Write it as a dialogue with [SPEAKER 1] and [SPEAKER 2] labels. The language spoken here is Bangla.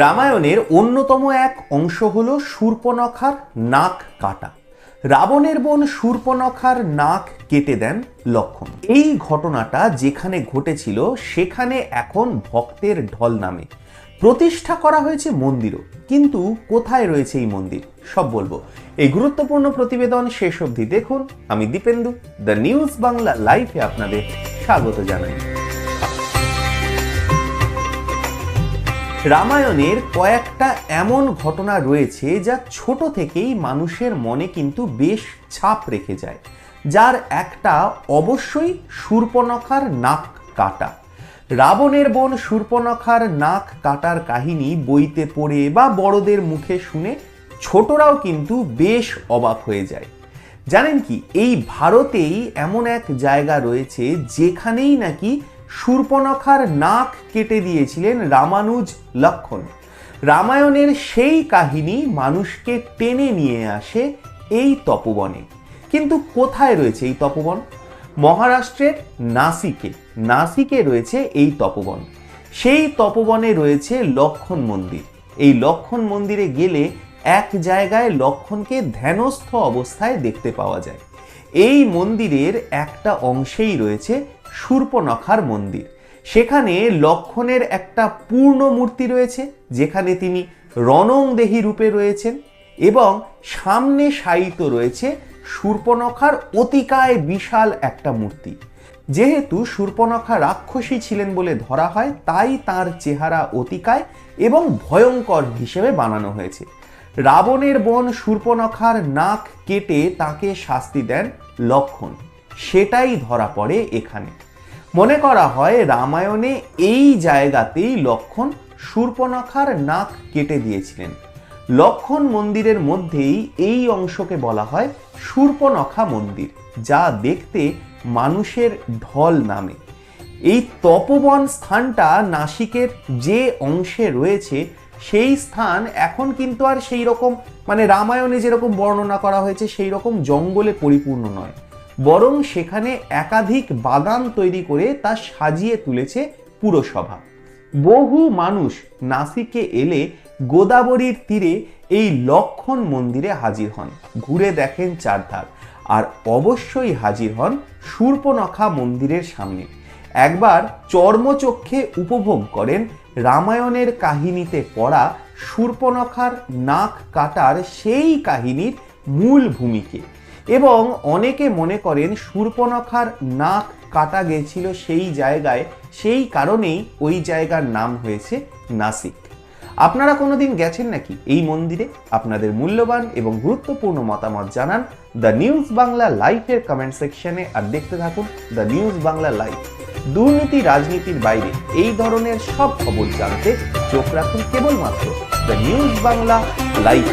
[SPEAKER 1] রামায়ণের অন্যতম এক অংশ হল শূর্পনখার নাক কাটা। রাবণের বোন শূর্পনখার নাক কেটে দেন লক্ষণ। এই ঘটনাটা যেখানে ঘটেছিল, সেখানে এখন ভক্তের ঢল নামে। প্রতিষ্ঠা করা হয়েছে মন্দিরও, কিন্তু কোথায় রয়েছে এই মন্দির? সব বলব। এই গুরুত্বপূর্ণ প্রতিবেদন শেষ অবধি দেখুন। আমি দীপেন্দু, দ্য নিউজ বাংলা লাইভে আপনাদের স্বাগত জানাই। রামায়ণের কয়েকটা এমন ঘটনা রয়েছে যা ছোট থেকেই মানুষের মনে কিন্তু বেশ ছাপ রেখে যায়, যার একটা অবশ্যই শূর্পনখার নাক কাটা। রাবণের বোন শূর্পনখার নাক কাটার কাহিনী বইতে পড়ে বা বড়দের মুখে শুনে ছোটরাও কিন্তু বেশ অবাক হয়ে যায়। জানেন কি, এই ভারতেই এমন এক জায়গা রয়েছে যেখানেই নাকি শূর্পনখার নাক কেটে দিয়েছিলেন রামানুজ লক্ষণ। রামায়ণের সেই কাহিনী মানুষকে টেনে নিয়ে আসে এই তপবনে। কিন্তু কোথায় রয়েছে এই তপবন? মহারাষ্ট্রের নাসিকে। নাসিকে রয়েছে এই তপবন। সেই তপবনে রয়েছে লক্ষণ মন্দির। এই লক্ষণ মন্দিরে গেলে এক জায়গায় লক্ষণকে ধ্যানস্থ অবস্থায় দেখতে পাওয়া যায়। এই মন্দিরের একটা অংশেই রয়েছে শূর্পনখার মন্দির। সেখানে লক্ষণের একটা পূর্ণ মূর্তি রয়েছে, যেখানে তিনি রণংদেহী রূপে রয়েছেন এবং সামনে শায়িত রয়েছে শূর্পনখার অতিকায় বিশাল একটা মূর্তি। যেহেতু শূর্পনখা রাক্ষসী ছিলেন বলে ধরা হয়, তাই তার চেহারা অতিকায় এবং ভয়ঙ্কর হিসেবে বানানো হয়েছে। রাবণের বোন শূর্পনখার নাক কেটে তাকে শাস্তি দেন লক্ষণ। সেটাই ধরা পড়ে এখানে। মনে করা হয় রামায়ণে এই জায়গাতেই লক্ষণ শূর্পনখার নাক কেটে দিয়েছিলেন। লক্ষণ মন্দিরের মধ্যেই এই অংশকে বলা হয় শূর্পনখা মন্দির, যা দেখতে মানুষের ঢল নামে। এই তপবন স্থানটা নাসিকের যে অংশে রয়েছে, সেই স্থান এখন কিন্তু আর সেই রকম মানে রামায়ণে যেরকম বর্ণনা করা হয়েছে সেই রকম জঙ্গলে পরিপূর্ণ নয়। বরং সেখানে একাধিক বাগান তৈরি করে তা সাজিয়ে তুলেছে পুরসভা। বহু মানুষ নাসিকে এলে গোদাবরীর তীরে এই লক্ষণ মন্দিরে হাজির হন। ঘুরে দেখেন চারধার। আর অবশ্যই হাজির হন শূর্পনখা মন্দিরের সামনে। একবার চর্মচক্ষে উপভোগ করেন রামায়ণের কাহিনীতে পড়া শূর্পনখার নাক কাটার সেই কাহিনীর মূল ভূমিকে। এবং অনেকে মনে করেন শূর্পনখার নাক কাটা গেছিল সেই জায়গায়, সেই কারণেই ওই জায়গার নাম হয়েছে নাসিক। আপনারা কোনোদিন গেছেন নাকি এই মন্দিরে? আপনাদের মূল্যবান এবং গুরুত্বপূর্ণ মতামত জানান দ্য নিউজ বাংলা লাইভের কমেন্ট সেকশনে আর দেখতে থাকুন দ্য নিউজ বাংলা লাইভ দুর্নীতি রাজনীতির বাইরে এই ধরনের সব খবর জানতে চোখ রাখুন কেবলমাত্র দ্য নিউজ বাংলা লাইভ